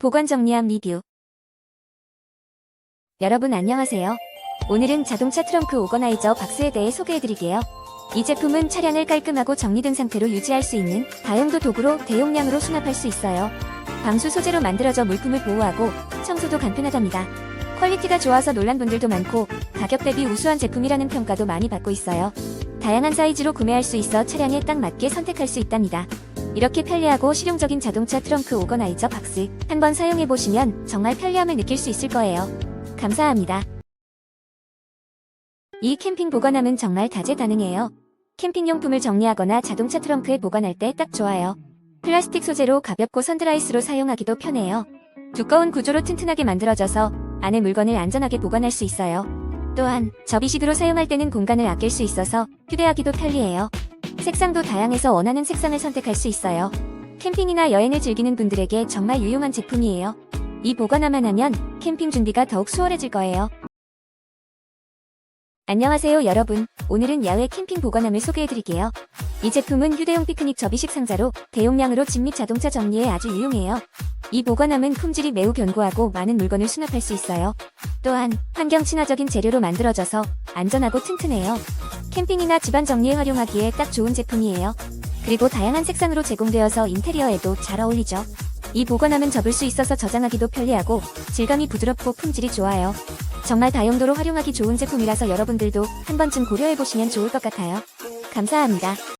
보관 정리함 리뷰 여러분 안녕하세요. 오늘은 자동차 트렁크 오거나이저 박스에 대해 소개해드릴게요. 이 제품은 차량을 깔끔하고 정리된 상태로 유지할 수 있는 다용도 도구로 대용량으로 수납할 수 있어요. 방수 소재로 만들어져 물품을 보호하고 청소도 간편하답니다. 퀄리티가 좋아서 놀란 분들도 많고 가격 대비 우수한 제품이라는 평가도 많이 받고 있어요. 다양한 사이즈로 구매할 수 있어 차량에 딱 맞게 선택할 수 있답니다. 이렇게 편리하고 실용적인 자동차 트렁크 오거나이저 박스 한번 사용해보시면 정말 편리함을 느낄 수 있을 거예요. 감사합니다. 이 캠핑 보관함은 정말 다재다능해요. 캠핑용품을 정리하거나 자동차 트렁크에 보관할 때 딱 좋아요. 플라스틱 소재로 가볍고 선드라이스로 사용하기도 편해요. 두꺼운 구조로 튼튼하게 만들어져서 안에 물건을 안전하게 보관할 수 있어요. 또한 접이식으로 사용할 때는 공간을 아낄 수 있어서 휴대하기도 편리해요. 색상도 다양해서 원하는 색상을 선택할 수 있어요. 캠핑이나 여행을 즐기는 분들에게 정말 유용한 제품이에요. 이 보관함만 하면 캠핑 준비가 더욱 수월해질 거예요. 안녕하세요 여러분. 오늘은 야외 캠핑 보관함을 소개해드릴게요. 이 제품은 휴대용 피크닉 접이식 상자로 대용량으로 집및 자동차 정리에 아주 유용해요. 이 보관함은 품질이 매우 견고하고 많은 물건을 수납할 수 있어요. 또한 환경 친화적인 재료로 만들어져서 안전하고 튼튼해요. 캠핑이나 집안 정리에 활용하기에 딱 좋은 제품이에요. 그리고 다양한 색상으로 제공되어서 인테리어에도 잘 어울리죠. 이 보관함은 접을 수 있어서 저장하기도 편리하고 질감이 부드럽고 품질이 좋아요. 정말 다용도로 활용하기 좋은 제품이라서 여러분들도 한 번쯤 고려해보시면 좋을 것 같아요. 감사합니다.